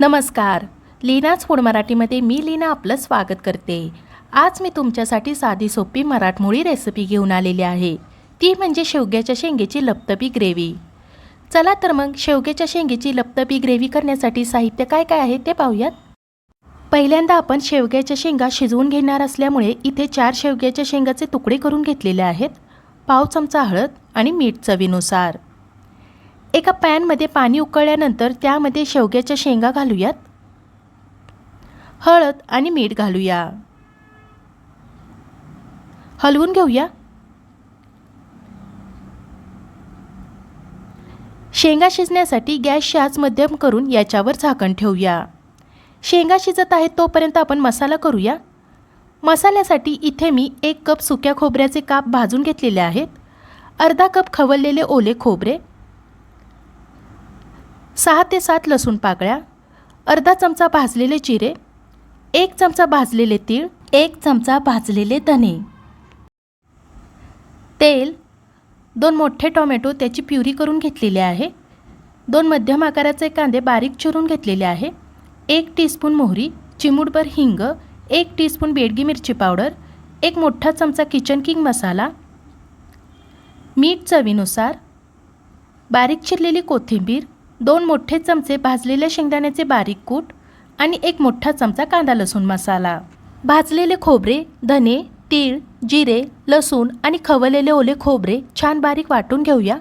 नमस्कार. लीनाच फूड मराठीमध्ये मी लीना आपलं स्वागत करते. आज मी तुमच्यासाठी साधी सोपी मराठमोळी रेसिपी घेऊन आलेली आहे. ती म्हणजे शेवग्याच्या शेंगेची लपतपी ग्रेव्ही. चला तर मग शेवग्याच्या शेंगेची लपतपी ग्रेव्ही करण्यासाठी साहित्य काय काय आहे ते पाहूयात. पहिल्यांदा आपण शेवग्याच्या शेंगा शिजवून घेणार असल्यामुळे इथे चार शेवग्याच्या शेंगाचे तुकडे करून घेतलेले आहेत. पाव चमचा हळद आणि मीठ चवीनुसार. एका पॅनमध्ये पाणी उकळल्यानंतर त्यामध्ये शेवग्याच्या शेंगा घालूयात हळद आणि मीठ घालूया. हलवून घेऊया. शेंगा शिजण्यासाठी गॅसची आच मध्यम करून याच्यावर झाकण ठेवूया. शेंगा शिजत आहेत तोपर्यंत आपण मसाला करूया. मसाल्यासाठी इथे मी एक कप सुक्या खोबऱ्याचे काप भाजून घेतलेले आहेत. अर्धा कप खवललेले ओले खोबरे सहा ते सात लसूण पाकळ्या अर्धा चमचा भाजलेले जिरे एक चमचा भाजलेले तीळ एक चमचा भाजलेले धने. तेल दोन मोठे टोमॅटो त्याची प्युरी करून घेतलेली आहे. दोन मध्यम आकाराचे कांदे बारीक चिरून घेतलेले आहे. एक टीस्पून मोहरी चिमूटभर हिंग एक टीस्पून बेडगी मिरची पावडर एक मोठा चमचा किचन किंग मसाला. मीठ चवीनुसार बारीक चिरलेली कोथिंबीर दोन मोठे चमचे भाजलेल्या शेंगदाण्याचे बारीक कूट आणि एक मोठा चमचा कांदा लसूण मसाला. भाजलेले खोबरे धने तीळ जिरे लसूण आणि खवलेले ओले खोबरे छान बारीक वाटून घेऊया.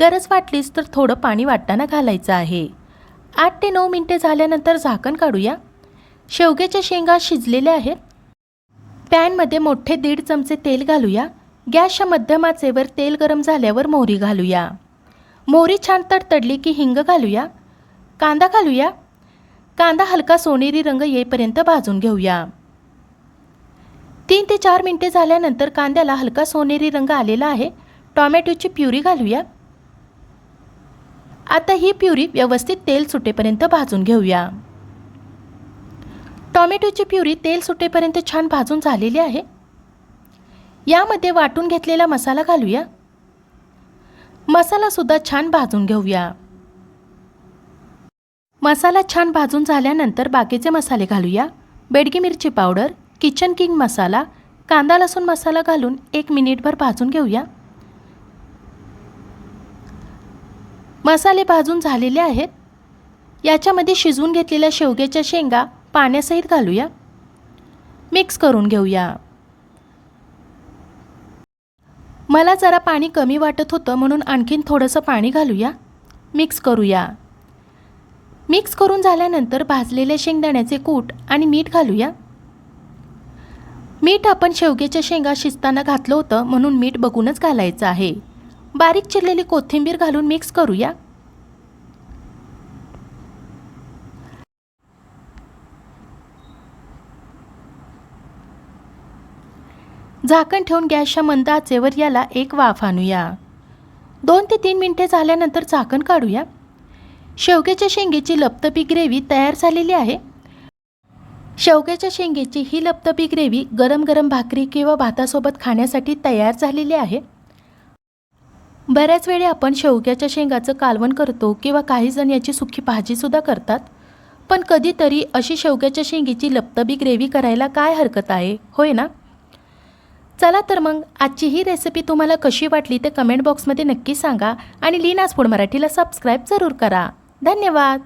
गरज वाटलीच तर थोडं पाणी वाटताना घालायचं आहे. आठ ते नऊ मिनटे झाल्यानंतर झाकण काढूया. शेवग्याच्या शेंगा शिजलेल्या आहेत. पॅनमध्ये मोठे दीड चमचे तेल घालूया. गॅसच्या मध्यमाचेवर तेल गरम झाल्यावर मोहरी घालूया. मोहरी छान तडतडली की हिंग घालूया. कांदा घालूया. कांदा हलका सोनेरी रंग येईपर्यंत भाजून घेऊया. तीन ते चार मिनटे झाल्यानंतर कांद्याला हलका सोनेरी रंग आलेला आहे. टॉमॅटोची प्युरी घालूया. आता ही प्युरी व्यवस्थित तेल सुटेपर्यंत भाजून घेऊया. टॉमॅटोची प्युरी तेल सुटेपर्यंत छान भाजून झालेली आहे. यामध्ये वाटून घेतलेला मसाला घालूया. मसालासुद्धा छान भाजून घेऊया. मसाला छान भाजून झाल्यानंतर बाकीचे मसाले घालूया. बेडगी मिरची पावडर किचन किंग मसाला कांदा लसूण मसाला घालून एक मिनिटभर भाजून घेऊया. मसाले भाजून झालेले आहेत. याच्यामध्ये शिजवून घेतलेल्या शेवग्याच्या शेंगा पाण्यासहित घालूया. मिक्स करून घेऊया. मला जरा पाणी कमी वाटत होतं म्हणून आणखीन थोडंसं पाणी घालूया. मिक्स करूया. मिक्स करून झाल्यानंतर भाजलेले शेंगदाण्याचे कूट आणि मीठ घालूया. मीठ आपण शेवग्याच्या शेंगा शिजताना घातलं होतं म्हणून मीठ बघूनच घालायचं आहे. बारीक चिरलेली कोथिंबीर घालून मिक्स करूया. झाकण ठेवून गॅसच्या मंद आचेवर याला एक वाफ आणूया. दोन ते तीन मिनटे झाल्यानंतर झाकण काढूया. शेवग्याच्या शेंगेची लपतपी ग्रेव्ही तयार झालेली आहे. शेवग्याच्या शेंगेची ही लपतपी ग्रेव्ही गरम गरम भाकरी किंवा भातासोबत खाण्यासाठी तयार झालेली आहे. बऱ्याच वेळी आपण शेवग्याच्या शेंगाचं कालवण करतो किंवा काही जण याची सुखी भाजीसुद्धा करतात. पण कधीतरी अशी शेवग्याच्या शेंगेची लपतबी ग्रेव्ही करायला काय हरकत आहे? होय ना? चला तर मग आजची ही रेसिपी तुम्हाला कशी वाटली ते कमेंट बॉक्समध्ये नक्की सांगा आणि लीनास फूड मराठीला सबस्क्राईब जरूर करा. धन्यवाद!